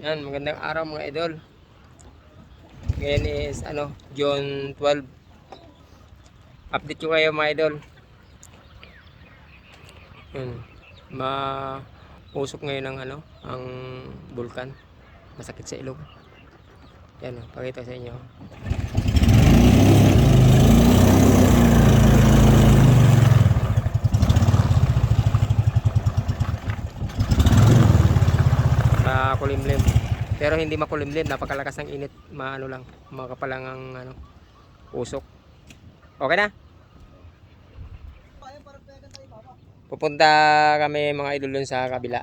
Yan, magandang araw mga idol. Ngayon is ano, June 12. Update ko kayo mga idol. Yan. Ma usok ngayon ang ano, ang bulkan. Masakit sa ilong. Yan, oh, pakita sa inyo. Makulimlim. Pero hindi makulimlim, napakalakas ng init, maano lang, makapalang ang ano, usok. Okay na? Pupunta kami mga idol dun sa kabila.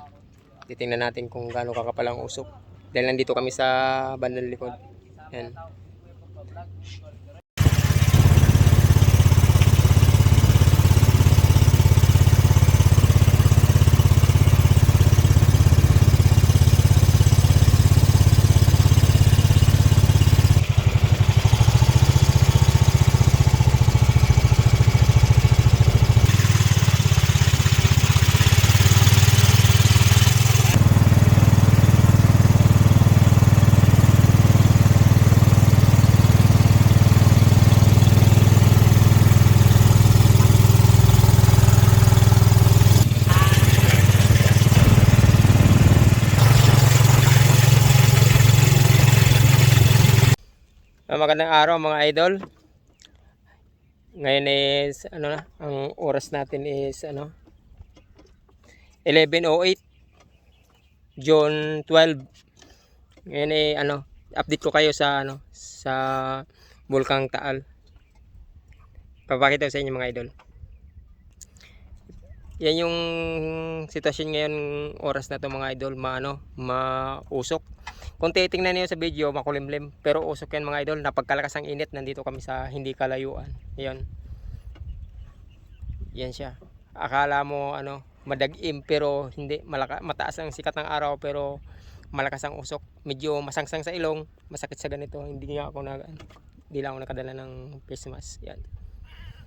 Titingnan natin kung gaano kakapal ang usok. Dahil nandito kami sa bandang likod. Yan. Magandang araw mga idol. Ngayon is ano na, ang oras natin is ano 11:08 June 12. Ngayon eh ano, update ko kayo sa ano sa Bulkang Taal. Papakita ko sa inyo mga idol. Yan yung sitwasyon ngayon oras na to mga idol, maano, mausok. Kung titingnan niyo sa video, makulimlim. Pero usok yan mga idol. Napagkalakas ang init. Nandito kami sa hindi kalayuan. Yan. Yan siya. Akala mo ano, madagim pero hindi. Malaka, mataas ang sikat ng araw pero malakas ang usok. Medyo masangsang sa ilong. Masakit sa ganito. Hindi nga ako nag hindi lang ako nakadala ng face mask. Yan.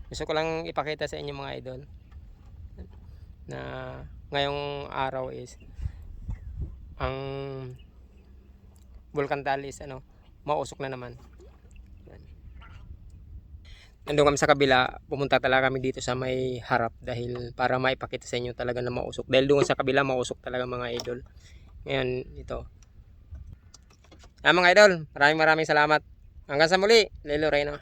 Gusto ko lang ipakita sa inyo mga idol na ngayong araw is ang Vulcan Tal is ano, mausok na naman. Nandun kami sa kabila, pumunta talaga kami dito sa may harap dahil para maipakita sa inyo talaga na mausok. Dahil doon sa kabila, mausok talaga mga idol. Ngayon, ito. Ah, mga idol, maraming maraming salamat. Hanggang sa muli, Lelo Reyno.